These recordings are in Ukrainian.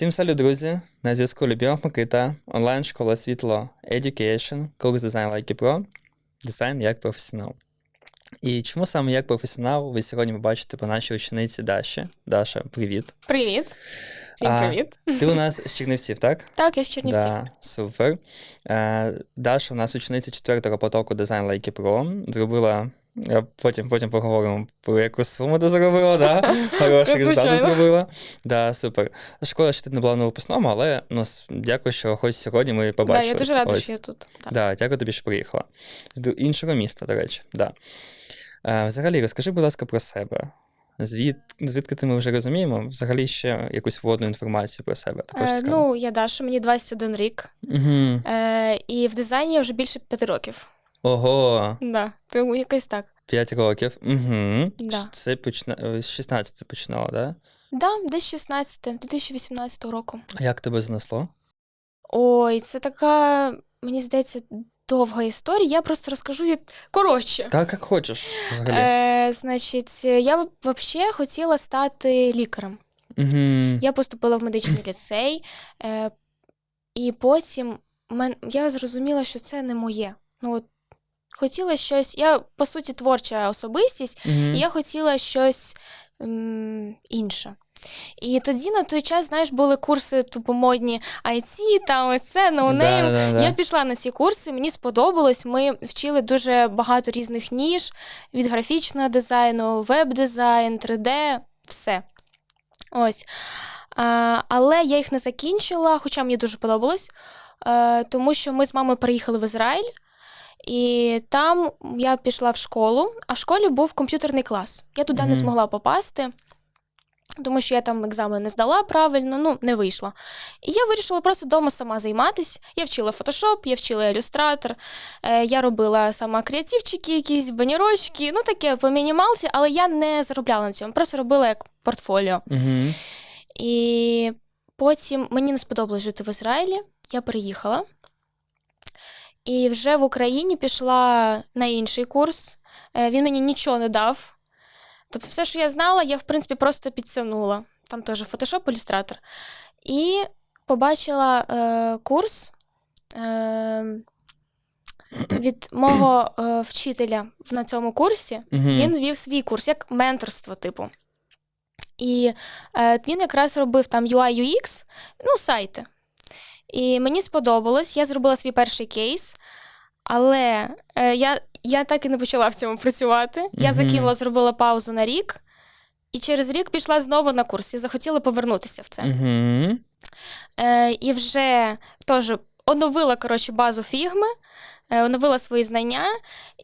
Всім салют, друзі! На зв'язку Любов Микита, онлайн-школа світло Education, курс дизайн Лайки Pro, дизайн як професіонал. І чому саме як професіонал ви сьогодні побачите по нашій учениці Даші. Даша, привіт. Привіт. Всім А. Ти у нас з Чернівців, так? Так, я з Чернівців. Да, супер. Е, Даша у нас учениця четвертого потоку дизайн Лайки Pro. Зробила. Потім, потім поговоримо про яку суму ти зробила, да? Хороший результат зробила. Да, супер. Шкода, що ти не була на випускному, але ну, дякую, що хоч сьогодні ми Да, побачили. я дуже рада, що я тут. Так. Да, дякую тобі, що приїхала. З іншого міста, до речі. Да. Е, взагалі, розкажи, будь ласка, про себе. Звід... Звідки ти ми вже розуміємо? Взагалі ще якусь вводну інформацію про себе. Також Е, ну, я Даша, мені 21 рік. Угу. Е, і в дизайні я вже більше 5 років. Ого, Да, тому якось так. 5 років. Угу. Да. Це почна... е, з 16 починала, да? Да, десь 16, 2018 року. А як тебе знесло? Ой, це така, мені здається, довга історія. Я просто розкажу її коротше. Так, як хочеш. Взагалі. Е, значить, я взагалі хотіла стати лікарем. Угу. Я поступила в медичний ліцей, е, і потім мен, я зрозуміла, що це не моє. Ну, от, хотіла щось. Я, по суті, творча особистість, Угу. і я хотіла щось м, інше. І тоді на той час, знаєш, були курси тупо модні IT, там ось це, ноунейм. да, да, да. Я пішла на ці курси, мені сподобалось. Ми вчили дуже багато різних ніж від графічного дизайну, веб-дизайн, 3D, все. Ось. А, але я їх не закінчила, хоча мені дуже подобалось, е, тому що ми з мамою приїхали в Ізраїль, і там я пішла в школу, а в школі був комп'ютерний клас. Я туди не змогла попасти. Тому що я там екзамен не здала правильно, ну не вийшло. І я вирішила просто вдома сама займатися. Я вчила фотошоп, я вчила ілюстратор, е, я робила сама креативчики, якісь банірочки, ну таке по мінімалці, але я не заробляла на цьому, просто робила як портфоліо. Угу. І потім мені не сподобалось жити в Ізраїлі, я переїхала. І вже в Україні пішла на інший курс. Е, Він мені нічого не дав. Тобто, все, що я знала, я, в принципі, просто підтягнула. Там теж фотошоп, ілюстратор. І побачила е, курс е, від мого е, вчителя на цьому курсі. Угу. Він вів свій курс як менторство, типу. І е, він якраз робив там UI UX, ну, сайти. І мені сподобалось, я зробила свій перший кейс, але е, я, я так і не почала в цьому працювати. Я Мгм. закинула, зробила паузу на рік, і через рік пішла знову на курс і захотіла повернутися в це. Угу. Е, і вже теж оновила коротше, базу фігми, е, оновила свої знання,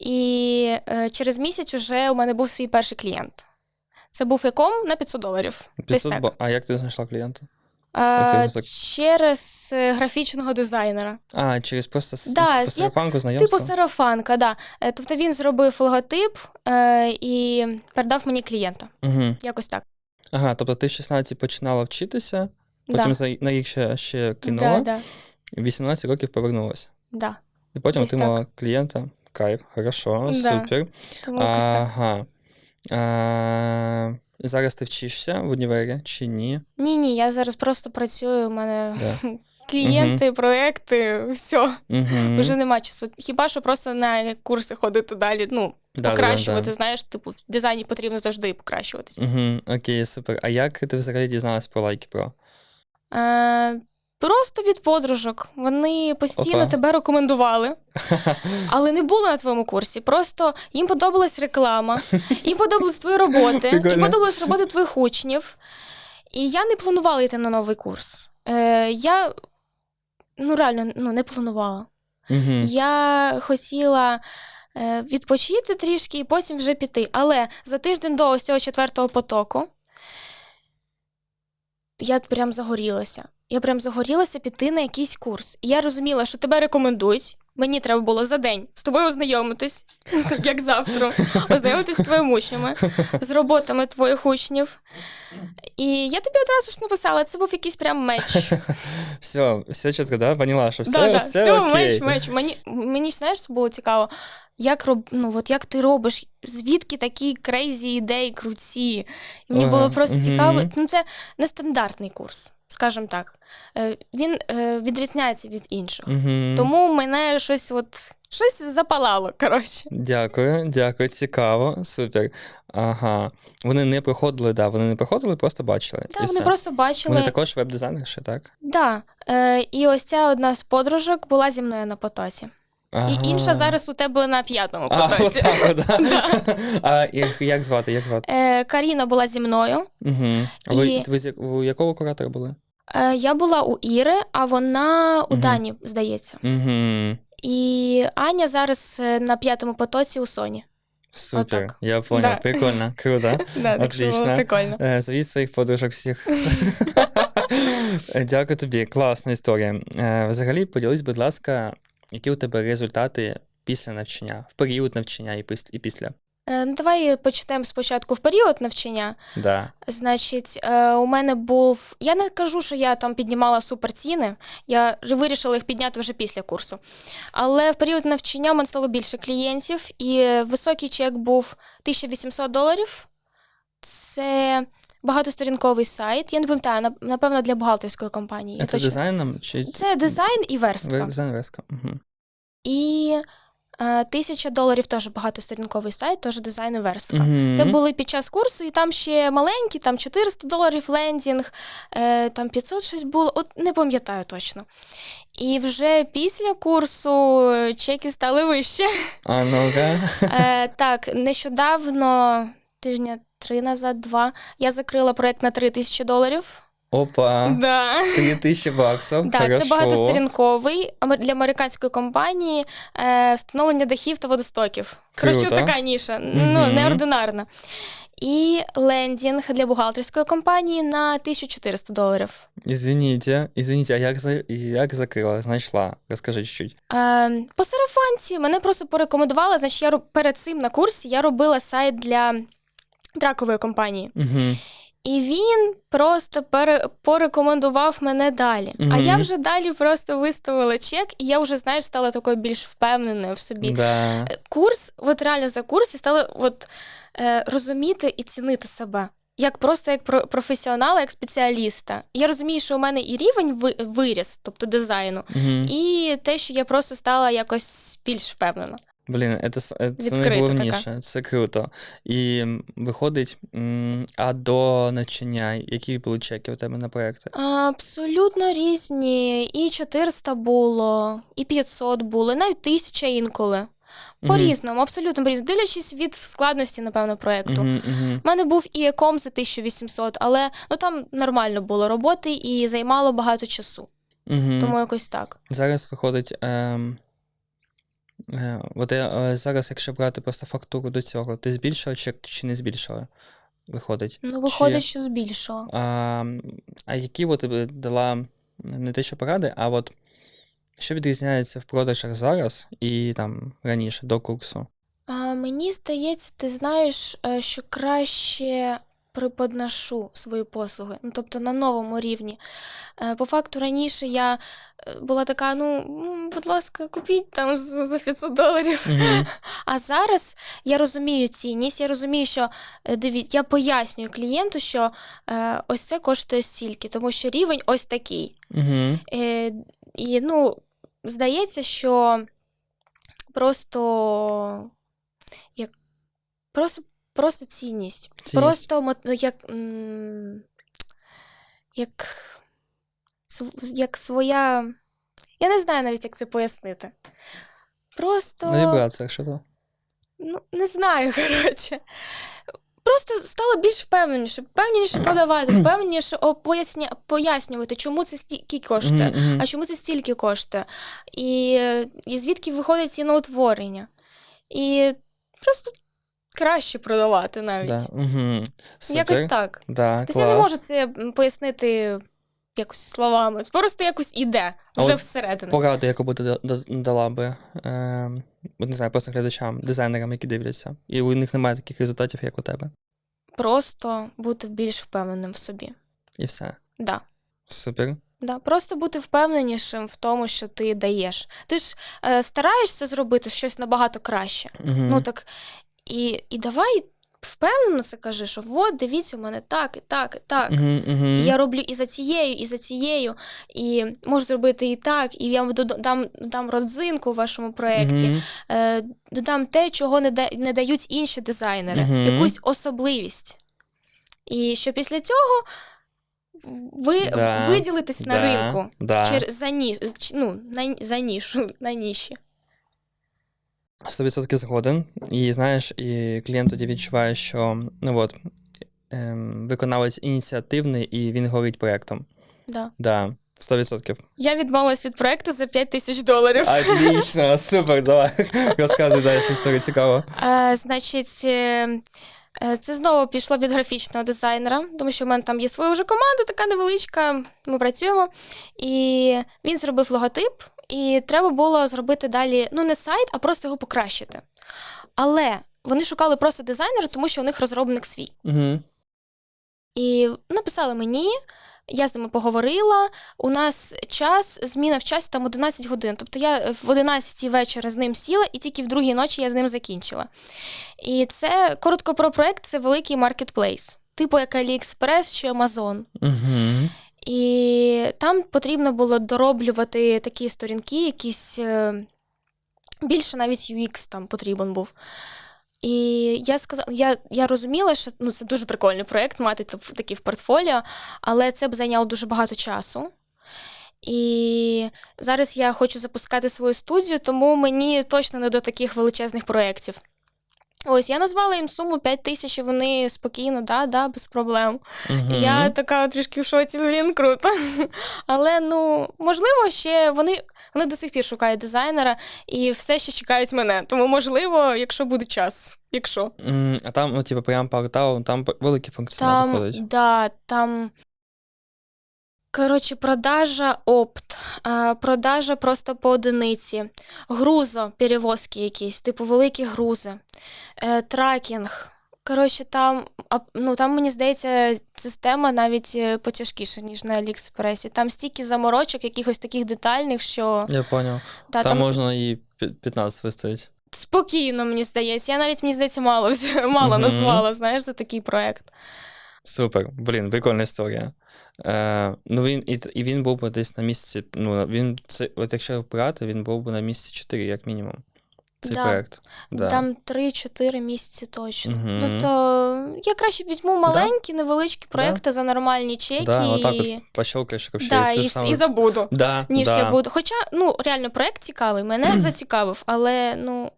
і е, через місяць вже у мене був свій перший клієнт. Це був яком на 500 доларів. 500 так. бо... А як ти знайшла клієнта? Е, через е, графічного дизайнера. А, через просто с- Да, як- сарафанку знайомство? Типу сарафанка, да. Е, Тобто він зробив логотип е, і передав мені клієнта. Угу. Якось так. Ага, тобто ти в 16 починала вчитися, потім Да. за на рік ще, ще Да, кинула, да, і 18 років повернулася. да. І потім Десь отримала клієнта. Кайф, хорошо, Да. супер. Тому якось так. Ага. А, зараз ти вчишся в універі чи ні? Ні, ні, я зараз просто працюю, у мене Да. клієнти, проекти, все. Угу. Вже нема часу. Хіба що просто на курси ходити далі, ну, покращувати. Знаєш, типу, в дизайні потрібно завжди покращуватися. Угу. Окей, супер. А як ти взагалі дізналась про лайки про? Е, просто від подружок. Вони постійно Опа. тебе рекомендували, але не було на твоєму курсі. Просто їм подобалась реклама, їм подобались твої роботи, їм подобались роботи твоїх учнів. І я не планувала йти на новий курс. Е, я ну, реально ну, не планувала. Угу. Я хотіла е, відпочити трішки і потім вже піти. Але за тиждень до ось цього четвертого потоку я прям загорілася. Я прям загорілася піти на якийсь курс. І я розуміла, що тебе рекомендують. Мені треба було за день з тобою ознайомитись, як завтра, ознайомитись з твоїми учнями, з роботами твоїх учнів. І я тобі одразу ж написала, це був якийсь прям меч. Все, все чітко, да? Поняла, що все, да, да, все, все, окей. меч, меч. Мені, мені ж, знаєш, було цікаво, як, роб, ну, от як ти робиш, звідки такі крейзі ідеї круті. І мені Ага, було просто цікаво. Ну, це нестандартний курс. Скажімо так. Е, Він е, відрізняється від інших. Угу. Тому мене щось от щось запалало, коротше. Дякую, дякую, цікаво, супер. Ага. Вони не проходили, да, вони не проходили, просто бачили. Та і вони все. просто бачили. Вони також веб-дизайнерші, так? Да. Е, і ось ця одна з подружок була зі мною на потоці. Ага. І інша зараз у тебе на п'ятому А, потоці. отак, да. А їх як звати? Як звати? Е, Каріна була зі мною. Угу. А ви, І- ви з як- у якого куратора були? Е, я була у Іри, а вона у Мгм. Дані, здається. Угу. І Аня зараз е, на п'ятому потоці у Соні. Супер, Отак. я понял, Да. прикольно, круто. Да, так що було Отлично. прикольно. Е, Зовіть своїх подружок всіх. Е, Дякую тобі, класна історія. Е, Взагалі, поділись, будь ласка, які у тебе результати після навчання, в період навчання і піс- і після. Е, Ну, давай почнемо спочатку в період навчання. Да. Значить, е, у мене був. Я не кажу, що я там піднімала суперціни, я вирішила їх підняти вже після курсу. Але в період навчання у мене стало більше клієнтів, і високий чек був 1800 доларів. Це багатосторінковий сайт. Я не пам'ятаю, напевно, для бухгалтерської компанії. А це точно- дизайном чи Це дизайн і верстка. дизайн верстка? Угу. І е, тисяча доларів теж багатосторінковий сайт, теж дизайн і верстка. Угу. Це були під час курсу, і там ще маленькі, там 400 доларів лендінг, е, там 500 щось було, от не пам'ятаю точно. І вже після курсу е, чеки стали вище. А ну-ка. Так, нещодавно, тижня три назад, два, я закрила проект на 3 тисячі доларів. Опа. Да. Три тисячі баксів. Так, це багатосторінковий для американської компанії е, встановлення дахів та водостоків. Коротше, така ніша, ну, неординарна. І лендінг для бухгалтерської компанії на 1400 доларів. Извините, извините, а як, як закрила, знайшла? Розкажи чуть-чуть. Е, по сарафанці мене просто порекомендували. Значить, я перед цим на курсі я робила сайт для тракової компанії. Угу. І він просто пере... порекомендував мене далі. А я вже далі просто виставила чек, і я вже, знаєш, стала такою більш впевненою в собі. Да. Е, Курс, от реально за курс, я стала от, е, розуміти і цінити себе. Як просто як про- професіонала, як спеціаліста. Я розумію, що у мене і рівень виріс, тобто дизайну, Угу. і те, що я просто стала якось більш впевнена. Блін, це, це найголовніше, це круто. І виходить, а до навчання, які були чеки у тебе на проекти? Абсолютно різні. І 400 було, і 500 було, і навіть 1000 інколи. По-різному, абсолютно по-різному. Дивлячись від складності, напевно, проєкту. Угу, угу. У мене був і еком за 1800, але ну там нормально було роботи і займало багато часу. Угу. Тому якось так. Зараз виходить. Ем, от я, е, зараз, якщо брати просто фактуру до цього, ти збільшила чек чи не збільшила? Виходить. Ну, виходить, що збільшило. А, а які от ти дала не те, що поради, а от що відрізняється в продажах зараз і там раніше до курсу? А, мені здається, ти знаєш, е, що краще преподношу свої послуги, ну тобто на новому рівні. Е, По факту раніше я е, була така: ну, будь ласка, купіть там за 500 доларів. Угу. А зараз я розумію цінність, я розумію, що е, дивіться, я пояснюю клієнту, що ось це коштує стільки, тому що рівень ось такий. Угу. Е, і ну, здається, що просто як просто, просто цінність. Просто як, як, як своя. Я не знаю навіть, як це пояснити. Просто. На вібраціях, що то? Ну, не знаю, коротше. Просто стало більш впевненіше, впевненіше продавати, впевненіше поясня, пояснювати, чому це стільки коштує, а чому це стільки коштує, і, і звідки виходить ціноутворення. І просто краще продавати навіть. Да. Угу. Якось так. Да, Тобто я не можу це пояснити якось словами, просто якось іде вже от всередину. Пораду, яку би ти да- да- дала би, е, не знаю, просто глядачам, дизайнерам, які дивляться, і у них немає таких результатів, як у тебе. Просто бути більш впевненим в собі. І все. Да. Супер. Да, просто бути впевненішим в тому, що ти даєш. Ти ж е, стараєшся зробити щось набагато краще. Угу. Ну так і, і давай впевнено це каже, що от, дивіться, у мене так, і так, і так. Мгм. І Я роблю і за цією, і за цією, і можу зробити і так, і я вам дода- дам, дам родзинку у вашому проєкті, Мгм. е, додам те, чого не, да, не дають інші дизайнери, якусь особливість. І що після цього ви Да, виділитесь на Да, ринку Да. через, за, ні, ну, на, за нішу, на ніші. 100% згоден. І знаєш, і клієнт тоді відчуває, що ну от, ем, виконавець ініціативний і він горить проєктом. Да. Да, 100%. Я відмовилась від проєкту за 5 тисяч доларів. Отлично, супер, давай. Розказуй далі історію, цікаво. Е, значить, е, е, це знову пішло від графічного дизайнера, тому що в мене там є своя вже команда, така невеличка, ми працюємо. І він зробив логотип, і треба було зробити далі ну, не сайт, а просто його покращити. Але вони шукали просто дизайнера, тому що у них розробник свій. Угу. І написали мені. Я з ними поговорила. У нас час, зміна в часі там 11 годин. Тобто я в 11 вечора з ним сіла, і тільки в другій ночі я з ним закінчила. І це коротко про проект, це великий маркетплейс, типу як AliExpress чи Amazon. Угу. І там потрібно було дороблювати такі сторінки, якісь е, більше навіть UX там потрібен був. І я сказала, я, я розуміла, що ну, це дуже прикольний проєкт мати такий в портфоліо, але це б зайняло дуже багато часу. І зараз я хочу запускати свою студію, тому мені точно не до таких величезних проєктів. Ось я назвала їм суму 5 тисяч, і вони спокійно, да, да, без проблем. Угу. Я така трішки в шоці, блін, круто. Але ну, можливо, ще вони, вони до сих пір шукають дизайнера і все ще чекають мене. Тому, можливо, якщо буде час. Якщо. А там, ну, типу, прям портал, там великий функціонал виходить. да, там. Коротше, продажа опт, продажа просто по одиниці, грузо, перевозки якісь, типу великі грузи, е, тракінг. Коротше, там, ну, там, мені здається, система навіть е, потяжкіша, ніж на Аліекспресі. Там стільки заморочок, якихось таких детальних, що Я поняв. та, там, можна і пі- 15 виставити. спокійно, мені здається. Я навіть, мені здається, мало, мало назвала, знаєш, за такий проект. Супер, блін, прикольна історія. Е, ну він, і, і він був би десь на місці. Ну, він, це, от якщо брати, він був би на місці 4, як мінімум. Цей Да. проект. Да. Там 3-4 місяці точно. Мгм. Тобто я краще візьму маленькі, невеличкі проекти за нормальні чеки да, і... от пощелкаєш. Да, і, саме... і забуду. да, Ніж да. я буду. Хоча, ну, реально, проект цікавий, мене зацікавив, але ну,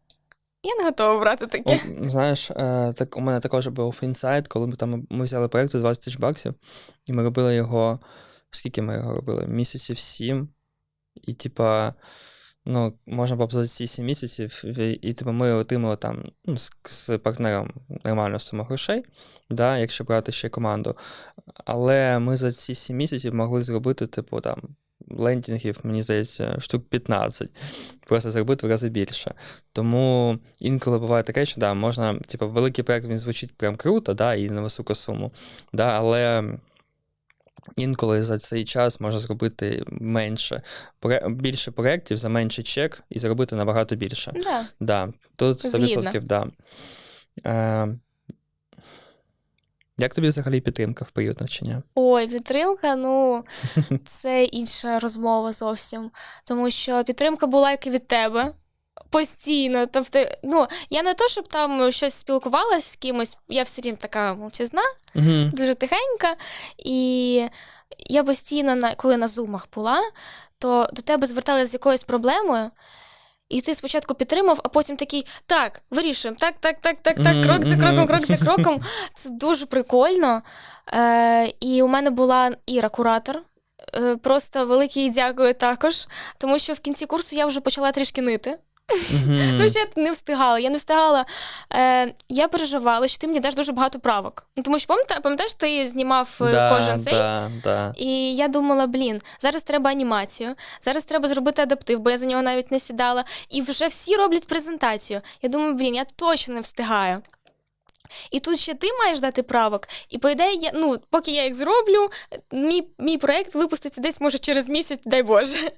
я не готова брати таке. О, знаєш, е, так, у мене також був інсайт, коли ми там ми взяли проект за 20 тисяч баксів, і ми робили його. Скільки ми його робили? Місяців 7. І, типа, ну, можна було б за ці 7 місяців, і, і типа, ми отримали там ну, з, з партнером нормальну суму грошей, да, якщо брати ще команду. Але ми за ці 7 місяців могли зробити, типу, там. Лендінгів, мені здається, штук 15. Просто зробити в рази більше. Тому інколи буває таке, що да, можна, типу, великий проект він звучить прям круто, да, і на високу суму. Да, але інколи за цей час можна зробити менше, більше проєктів за менший чек і зробити набагато більше. Да. Да, тут 100%, Згідна. да. Як тобі взагалі підтримка в період навчання? Ой, підтримка, ну, це інша розмова зовсім. Тому що підтримка була як і від тебе. Постійно. Тобто, ну, я не то, щоб там щось спілкувалася з кимось, я все рівно така мовчазна, Угу. дуже тихенька. І я постійно, коли на зумах була, то до тебе зверталися з якоюсь проблемою. І ти спочатку підтримав, а потім такий так, вирішуємо, так, так, так, так, так, крок за кроком, крок за кроком. Це дуже прикольно. Е, і у мене була Іра, куратор. Е, просто велике їй дякую також, тому що в кінці курсу я вже почала трішки нити. Тому що я не встигала. Я не встигала. Е, я переживала, що ти мені даш дуже багато правок. Ну, тому що пам'ятаєш, пам'ятаєш, ти знімав е, да, кожен цей. да, да. І я думала, блін, зараз треба анімацію, зараз треба зробити адаптив, бо я за нього навіть не сідала. І вже всі роблять презентацію. Я думаю, блін, я точно не встигаю. І тут ще ти маєш дати правок. І по ідеї, я, ну, поки я їх зроблю, мій, мій проєкт випуститься десь, може, через місяць, дай Боже.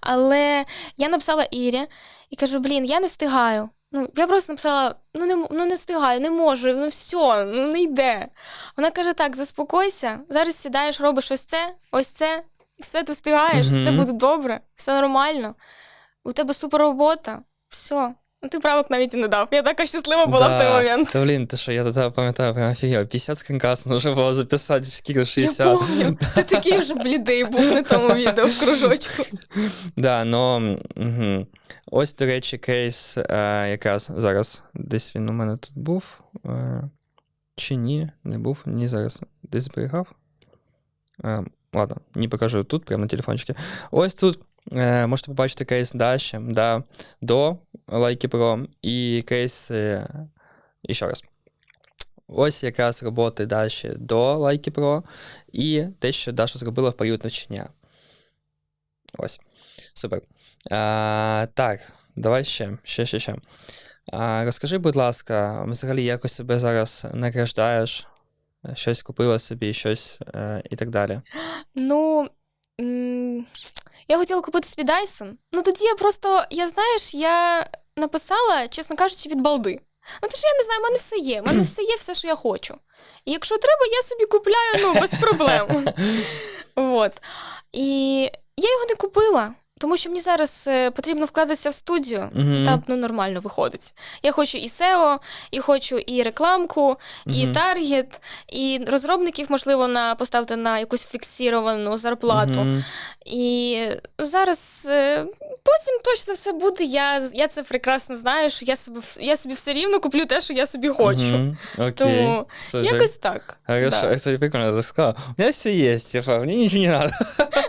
Але я написала Ірі і кажу: блін, я не встигаю. Ну, я просто написала: ну не, ну не встигаю, не можу, ну все, ну не йде. Вона каже: так, заспокойся, зараз сідаєш, робиш ось це, ось це, все ти встигаєш, все буде добре, все нормально. У тебе супер робота, все. Ну, ти правок навіть і не дав. Я така щаслива була в той момент. Та блін, ти що, я тоді пам'ятаю, прям офігел. 50 скринкаст нужно було записати, скільки 60. Я помню, ти такий вже блідий був на тому відео в кружочку. Да, но угу. Ось, до речі, кейс е, якраз зараз. Десь він у мене тут був. Е, чи ні, не був, ні зараз. Десь зберігав. Е, ладно, не покажу тут, прямо на телефончику. Ось тут е, можете побачити кейс Даші, да, до Лайки Pro і кейс е, ще раз. Ось якраз роботи Даші до Лайки Pro і те, що Даша зробила в період навчання. Ось. Супер. А, так, давай ще, ще, ще, ще. А, розкажи, будь ласка, взагалі якось себе зараз награждаєш, щось купила собі, щось е, і так далі. Ну. Я хотіла купити собі Dyson. Ну тоді я просто, я знаєш, я написала, чесно кажучи, від балди. Ну, то що я не знаю, в мене все є. В мене все є, все, що я хочу. І якщо треба, я собі купляю ну, без проблем. От. І я його не купила, тому що мені зараз е, потрібно вкладатися в студію. Мгм. Там ну, нормально виходить. Я хочу і SEO, і хочу і рекламку, і Мгм. таргет, і розробників, можливо, на поставити на якусь фіксіровану зарплату. Мгм. І зараз е, потім точно все буде. Я, я це прекрасно знаю, що я собі, я собі все рівно куплю те, що я собі хочу. Окей. Тому Супер. Якось так. Хорошо, да. кстати, прикольно сказала. У меня все есть, типа, мне ничего не надо.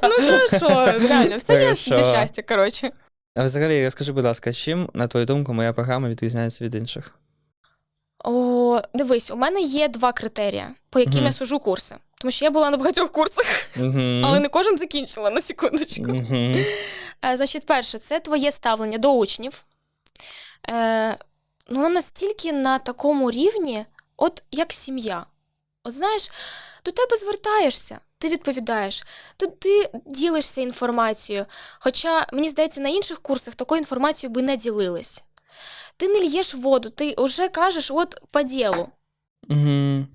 Ну що, реально, все є Щастя, коротше. А взагалі, розкажи, будь ласка, чим, на твою думку, моя програма відрізняється від інших? О, дивись, у мене є два критерії, по яким Мгм. я сужу курси. Тому що я була на багатьох курсах, але не кожен закінчила на секундочку. Мгм. Е, Значить, перше, це твоє ставлення до учнів. Е, ну, воно настільки на такому рівні, от як сім'я. От знаєш, до тебе звертаєшся, ти відповідаєш, то ти ділишся інформацією. Хоча, мені здається, на інших курсах такою інформацією би не ділились. Ти не л'єш воду, ти вже кажеш от по ділу.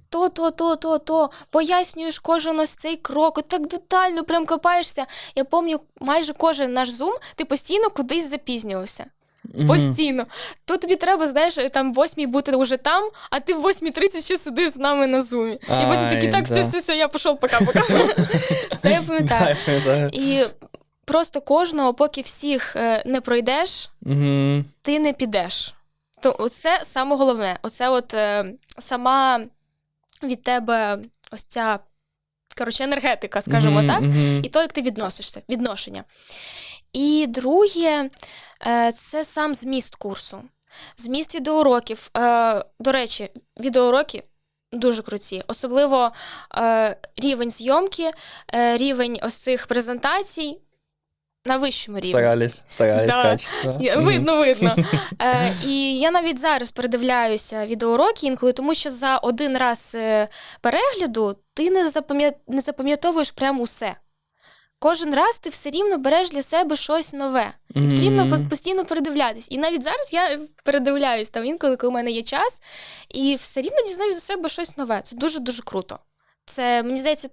То, то, то, то, то, пояснюєш кожен ось цей крок, от так детально прям копаєшся. Я пам'ятаю, майже кожен наш зум, ти постійно кудись запізнювався. Постійно. То тобі треба, знаєш, там в восьмій бути вже там, а ти в 8.30 ще сидиш з нами на зумі. І потім такий, Ай, так, все, да. все, все, я пішов, пока-пока. Це я пам'ятаю. І просто кожного, поки всіх е, не пройдеш, ти не підеш. То це саме головне. Оце от е, сама від тебе ось ця коротше, енергетика, скажімо Мгм, так, мгм. і то, як ти відносишся, відношення. І друге, це сам зміст курсу. Зміст відеоуроків. Е, До речі, відеоуроки дуже круті. Особливо е, рівень зйомки, е, рівень ось цих презентацій на вищому рівні. Старались, старались Да. качество. Видно, видно. Е, і я навіть зараз передивляюся відеоуроки інколи, тому що за один раз е, перегляду ти не запам'ятовуєш прямо усе. Кожен раз ти все рівно береш для себе щось нове. І потрібно постійно передивлятись. І навіть зараз я передивляюсь там інколи, коли в мене є час, і все рівно дізнаюсь до себе щось нове. Це дуже-дуже круто. Це, мені здається,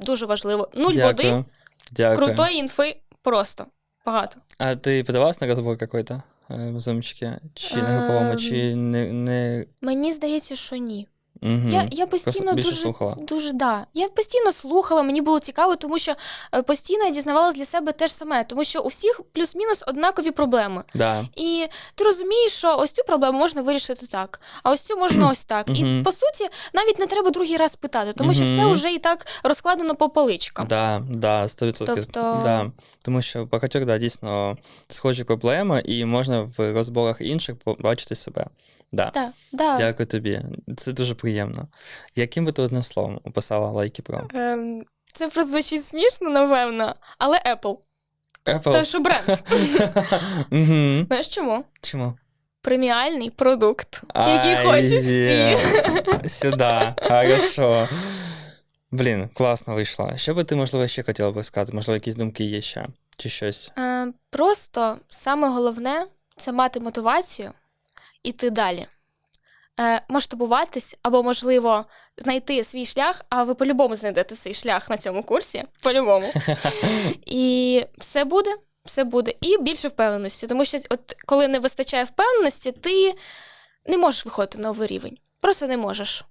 дуже важливо. Нуль води, Дякую. Дякую. крутої інфи просто багато. А ти подавалась на розбор е, в зумчике? Чи на груповому, Ем. чи не... не... Мені здається, що ні. Я, я постійно більше дуже, слухала. дуже да. Я постійно слухала, мені було цікаво, тому що е, постійно я дізнавалась для себе те ж саме, тому що у всіх плюс-мінус однакові проблеми. Да. І ти розумієш, що ось цю проблему можна вирішити так, а ось цю можна ось так. І по суті, навіть не треба другий раз питати, тому що все вже і так розкладено по поличкам. Да, да, 100%. Тобто- Да. Тому що багатьох да, дійсно схожі проблеми, і можна в розборах інших побачити себе. Да. Так, да. Дякую тобі. Це дуже приємно. Яким би ти одним словом описала лайки про? Ем, це прозвучить смішно, напевно, але Apple. Apple. Той, що бренд. Мгм. Знаєш чому? Чому? Преміальний продукт, який Ай, хочуть є. всі. Сюди. Хорошо. Блін, класно вийшло. Що би ти, можливо, ще хотіла би сказати? Можливо, якісь думки є ще? Чи щось? Е, Просто саме головне це мати мотивацію іти далі. Е, масштабуватись або, можливо, знайти свій шлях, а ви по-любому знайдете свій шлях на цьому курсі. По-любому. І все буде, все буде. І більше впевненості. Тому що, от коли не вистачає впевненості, ти не можеш виходити на новий рівень. Просто не можеш.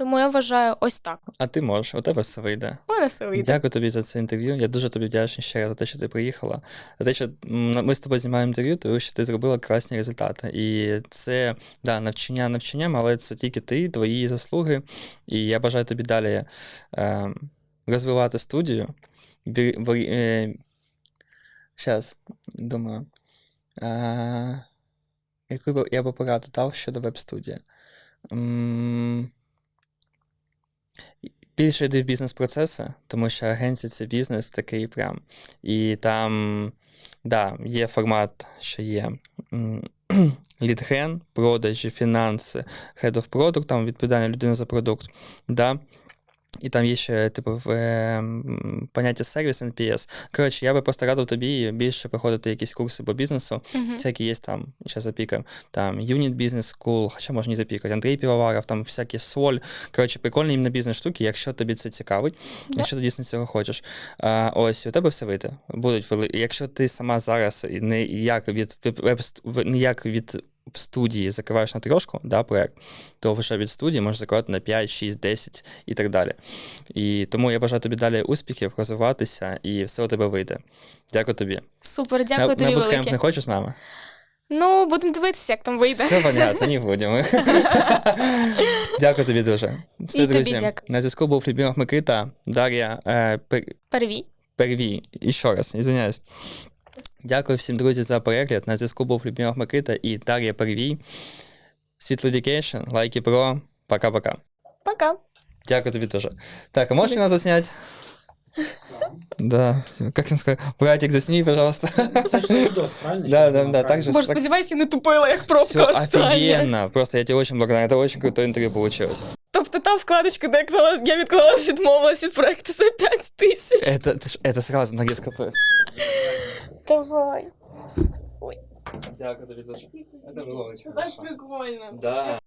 Тому я вважаю ось так. А ти можеш, у тебе все вийде. Мене все вийде. Дякую тобі за це інтерв'ю. Я дуже тобі вдячний ще раз за те, що ти приїхала. За те, що м, ми з тобою знімаємо інтерв'ю, тому що ти зробила класні результати. І це да, навчання навчанням, але це тільки ти, твої заслуги. І я бажаю тобі далі е, розвивати студію. Бі, бі, е, Щас, думаю. Е, яку б я би пораду дав щодо веб-студії? М, більше йди в бізнес-процеси, тому що агенція це бізнес такий прям. І там, да, є формат, що є лідген, продажі, фінанси, head of product, там відповідальна людина за продукт. Да. І там є ще, типу, е, м, поняття сервіс NPS. Коротше, я би просто радив тобі більше проходити якісь курси по бізнесу. Мгм. Всякі є там, зараз запікаємо, там Unit Business School, хоча можна не запікати, Андрій Півоваров, там всякі соль. Коротше, прикольні іменно бізнес штуки, якщо тобі це цікавить, Да. якщо ти дійсно цього хочеш. А, ось, у тебе все вийде. Будуть вели... Якщо ти сама зараз і ніяк від ніяк від в студії закриваєш на трошку, да, проект, то вже від студії можеш закривати на 5, 6, 10 і так далі. І тому я бажаю тобі далі успіхів, розвиватися, і все у тебе вийде. Дякую тобі. Супер, дякую на, тобі на буткемп велике. не хочеш з нами? Ну, будемо дивитися, як там вийде. Все понятно, не будемо. Дякую тобі дуже. Все, І тобі друзі. дякую. На зв'язку був Любімов Микита, Дар'я е, Пер- Первій. Первій. І ще раз, извиняюсь. Дякую всім, друзі, за перегляд. На зв'язку був Любімов Микита і Дар'я Первій. Світло Education, лайки про. Пока-пока. Пока. Дякую тобі дуже. Так, а можете нас заснять? Да, как там сказать? Братик, засни, пожалуйста. Це ж не відос, правильно? Да, да, да, так же. Боже, так- сподіваюся, не тупила, як пробка Все остання. офигенно. Просто я тебе очень благодарен. Это очень крутое интервью получилось. Тобто та вкладочка, де я казала, я відклала, відмовилась від проекту за 5 тисяч. Это, это, ж- это сразу на резко Давай. Дякую тобі дуже. Це було очень Так прикольно. Да.